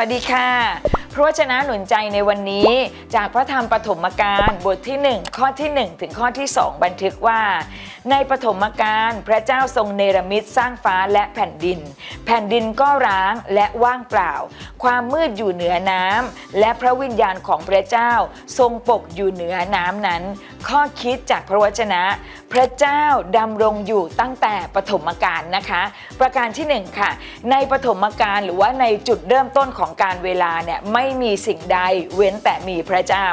วัสดีค่ะ พระวจนะหนุนใจในวันนี้จากพระธรรมปฐมกาลบทที่ 1 ข้อที่ 1 ถึงข้อที่ 2 บันทึกว่า ในปฐมกาลพระเจ้าทรงเนรมิตสร้างฟ้าและแผ่นดิน แผ่นดินก็ร้างและว่างเปล่า ความมืดอยู่เหนือน้ำและพระวิญญาณของพระเจ้าทรงปกอยู่เหนือน้ำนั้น ข้อคิดจากพระวจนะ พระเจ้าดำรงอยู่ตั้งแต่ปฐมกาลนะคะ ประการที่ 1 ค่ะ ในปฐมกาลหรือว่าในจุดเริ่มต้นของการเวลาเนี่ยไม่มีสิ่งใดเว้นแต่มีพระเจ้า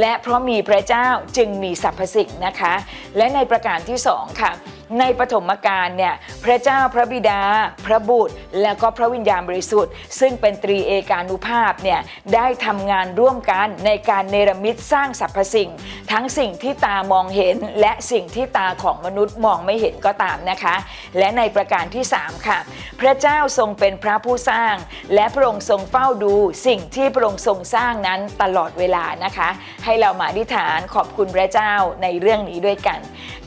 และเพราะมีพระเจ้าจึงมีสรรพสิ่งนะคะ และในประการที่2ค่ะ ในปฐมกาลเนี่ยพระเจ้าพระบิดา พระบุตร และก็พระวิญญาณบริสุทธิ์ ซึ่งเป็นตรีเอกานุภาพเนี่ยได้ทำงานร่วมกันในการเนรมิตสร้างสรรพสิ่ง ทั้งสิ่งที่ตามองเห็นและสิ่งที่ตาของมนุษย์มองไม่เห็นก็ตามนะคะ และในประการที่ 3 ค่ะ พระเจ้าทรงเป็นพระผู้สร้าง และพระองค์ทรงเฝ้าดูสิ่งที่พระองค์ทรงสร้างนั้นตลอดเวลานะคะ ให้เรามาอธิษฐานขอบคุณพระเจ้าในเรื่องนี้ด้วยกัน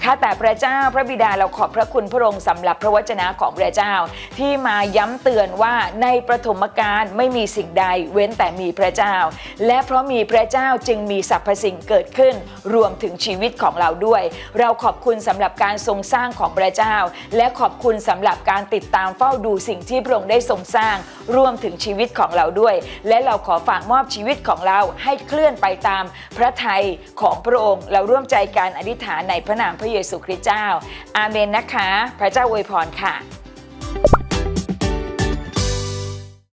ข้าแต่พระเจ้าพระบิดาเราขอบพระคุณพระองค์สำหรับพระวจนะของพระเจ้า ที่มาย้ำเตือนว่าในประถมกาลไม่มีสิ่งใดเว้นแต่มีพระเจ้า และเพราะมีพระเจ้าจึงมีสรรพสิ่งเกิดขึ้นรวมถึงชีวิตของเราด้วย เราขอบคุณสำหรับการทรงสร้างของพระเจ้า และขอบคุณสำหรับการติดตามเฝ้าดูสิ่งที่พระองค์ได้ทรงสร้าง รวมถึงชีวิตของเราด้วย และเราขอฝากมอบชีวิตของเราให้เคลื่อนไปตามพระทัยของพระองค์ เราร่วมใจการอธิษฐานในพระนามพระเยซูคริสต์เจ้า อาเมนนะคะ พระเจ้าอวยพรค่ะ